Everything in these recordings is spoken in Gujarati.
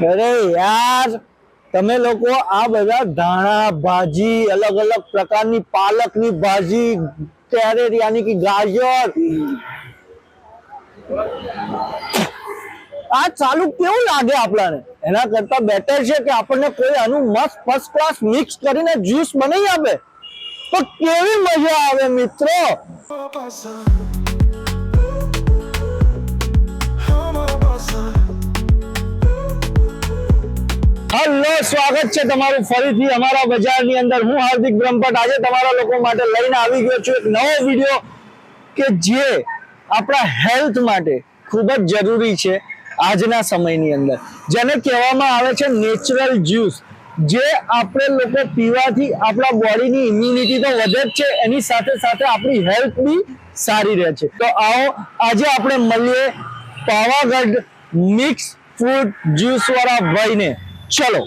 અરે યાર, તમે લોકો આ બધા ધાણા, ભાજી, અલગ અલગ પ્રકારની પાલકની ભાજી ત્યારે યાની કે ગાજર? આ ચાલુ કેવું લાગે આપણાને? એના કરતા બેટર છે કે આપણને કોઈ આનું મસ્ત ફર્સ્ટ ક્લાસ મિક્સ કરીને જ્યુસ બનાવી આપે. તો કેવી મજા આવે મિત્રો? હલો, સ્વાગત છે તમારું ફરીથી અમારા બજારની અંદર. હું હાર્દિક બ્રહ્મભટ્ટ. આજે તમારા લોકો માટે લઈને આવી ગયો છું એક નવો વીડિયો કે જે આપણા હેલ્થ માટે ખૂબ જ જરૂરી છે આજના સમયની અંદર. જેને કહેવામાં આવે છે નેચરલ જ્યુસ જે આપણે લોકો પીવાથી આપણા બોડીની ઇમ્યુનિટી તો વધે જ છે, એની સાથે સાથે આપણી હેલ્થ બી સારી રહે છે. તો આવો, આજે આપણે મળીએ પાવાગઢ મિક્સ ફ્રૂટ જ્યુસ વાળા ભાઈને. ચલો.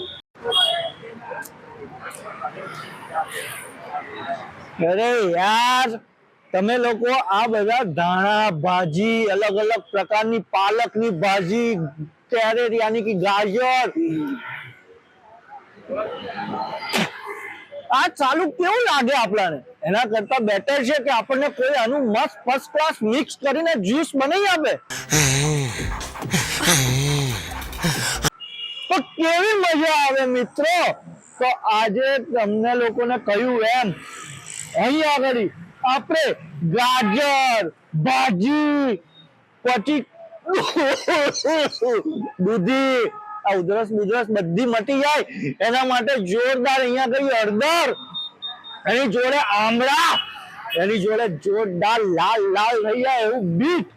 અરે યાર, તમે લોકો આ બધા ધાણા, ભાજી અલગ અલગ પ્રકારની પાલકની ભાજી કેરેટ યાની કે ગાજર આ ચાલુ કેવું લાગે આપણને? એના કરતા બેટર છે કે આપણને કોઈ આનું મસ્ત ફર્સ્ટ ક્લાસ મિક્સ કરીને જ્યુસ બનાવી આપે. તો કેવી મજા આવે મિત્રો? તો આજે તમને લોકોને કહ્યું એમ, અહીં આગળ આપણે ગાજર, ભાજી, પછી દૂધી આ ઉધરસ બુધરસ બધી મટી જાય. એના માટે જોરદાર અહીંયા કઈ હળદર, એની જોડે આમળા, એની જોડે જોરદાર લાલ લાલ થઈ જાય એવું બીટ.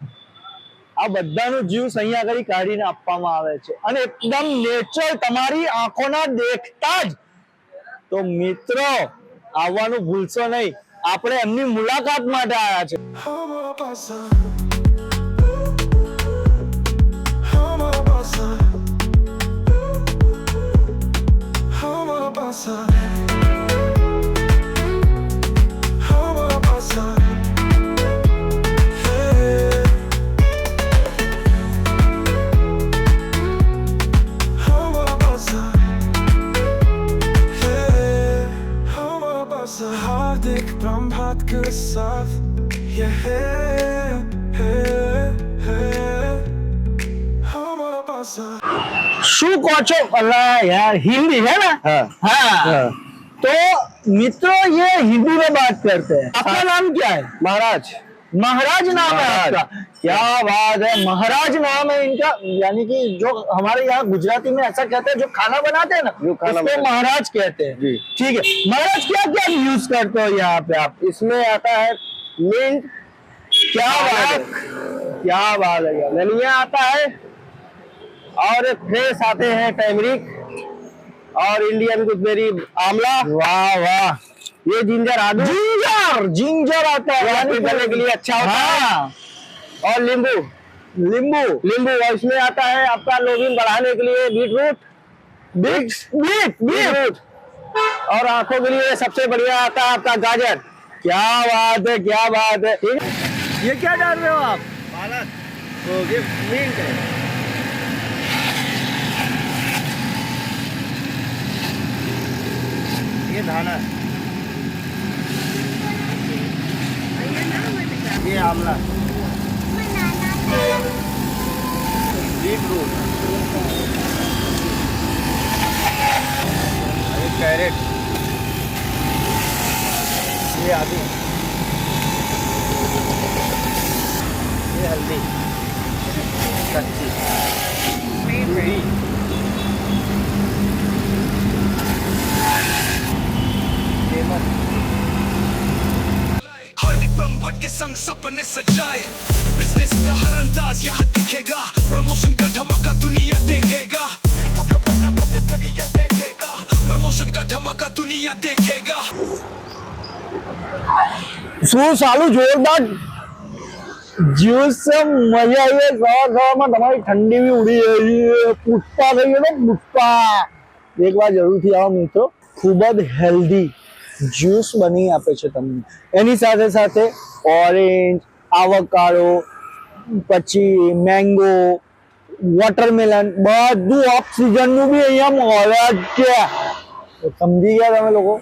આ બધાનું જ્યુસ અહીંયા આગળ કાઢીને આપવામાં આવે છે. અને એકદમ નેચરલ તમારી આંખોના દેખતા જ. તો મિત્રો, આવવાનું ભૂલશો નહીં. આપણે એમની મુલાકાત માટે આવ્યા છે outside. How? Hey. How about? Hey. How about outside? Hardik, Bram hat gesagt, yeah. Hey. શું કહો છો અલા યાર हिंदी है ना हाँ हाँ तो मित्रों ये हिंदी में बात करते हैं आपका नाम क्या है महाराज महाराज नाम है महाराज। आपका क्या बात है महाराज नाम है इनका यानी कि जो हमारे यहाँ गुजराती में ऐसा कहते हैं जो खाना बनाते हैं ना जो खाना उसको बनाते हैं। महाराज कहते हैं जी। ठीक है महाराज क्या क्या यूज करते हो यहाँ पे आप इसमें आता है मिंट क्या बात है क्या बात है यार। धनिया आता है और फ्रेश आते हैं टर्मरिक और इंडियन गुजबेरी आमला। वाह वाह। ये जिंजर आदू। जिंजर! जिंजर आता है। यानी आपके गले के लिए अच्छा होता है। हाँ। और नींबू। नींबू। नींबू इसमें आता है आपका लोबिन बढ़ाने के लिए beet root beet beet. Beet root और आँखों के लिए सबसे बढ़िया आता है आपका गाजर। क्या बात है क्या बात है है। ये क्या डाल रहे हो आप? पालक। तो ये मिंट है। ये धाना है। ये आमला ये कैरेट ये आदू। ये हल्दी। कच्ची। पूरी के संग सपने सजाए बिजनेस का हर अंदाज यहाँ दिखेगा प्रमोशन का धमाका दुनिया देखेगा प्रमोशन का धमाका दुनिया देखेगा શું સાલું જોરદાર જ્યુસ છે મજા આવી ગઈ સવાર સવારમાં તમારી ઠંડી બી ઉડી ગઈ પુષ્પા થઈ ગયો ને પુષ્પા એક વાર જરૂરથી આવો મિત્રો ખૂબ જ હેલ્ધી જ્યુસ બની આપે છે તમને. એની સાથે સાથે ઓરેન્જ, આવકાડો, પછી મેંગો, વોટરમેલન, બધું ઓફ સિઝનનું બી અહીંયા જ છે. સમજી ગયા તમે લોકો?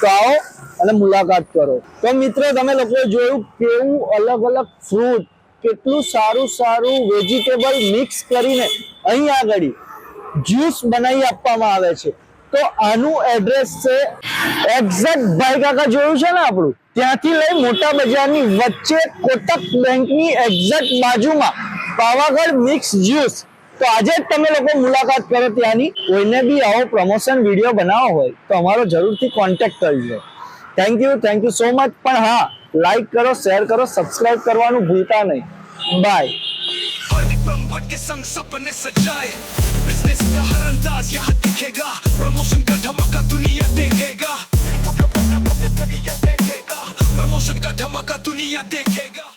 તો આવો અને મુલાકાત કરો. તો મિત્રો, તમે લોકો જોયું કેવું અલગ અલગ ફ્રૂટ કેટલું સારું સારું વેજીટેબલ મિક્સ કરીને અહીં આગળ જ્યુસ બનાવી આપવામાં આવે છે. તો આનું એડ્રેસ છે એક્ઝેક્ટ ભાઈ કાકા જોયું છે ને આપણું? ત્યાંથી લઈ મોટા બજારની વચ્ચે કોટક બેંકની એક્ઝેક્ટ બાજુમાં પાવાગઢ મિક્સ જ્યુસ તો આજે જ તમે લોકો મુલાકાત કરો ત્યાંની. કોઈને બી આવો પ્રમોશન વીડિયો બનાવવો હોય, તો અમારો જરૂરથી કોન્ટેક્ટ કરજો thank you thank you so much પણ હા લાઈક કરો શેર કરો સબસ્ક્રાઈબ કરવાનું ભૂલતા નહીં. બાય भट के संग सपने सजाए। बिज़नेस का हर अंदाज यहाँ दिखेगा। प्रमोशन का धमाका दुनिया देखेगा। प्रमोशन का धमाका दुनिया देखेगा।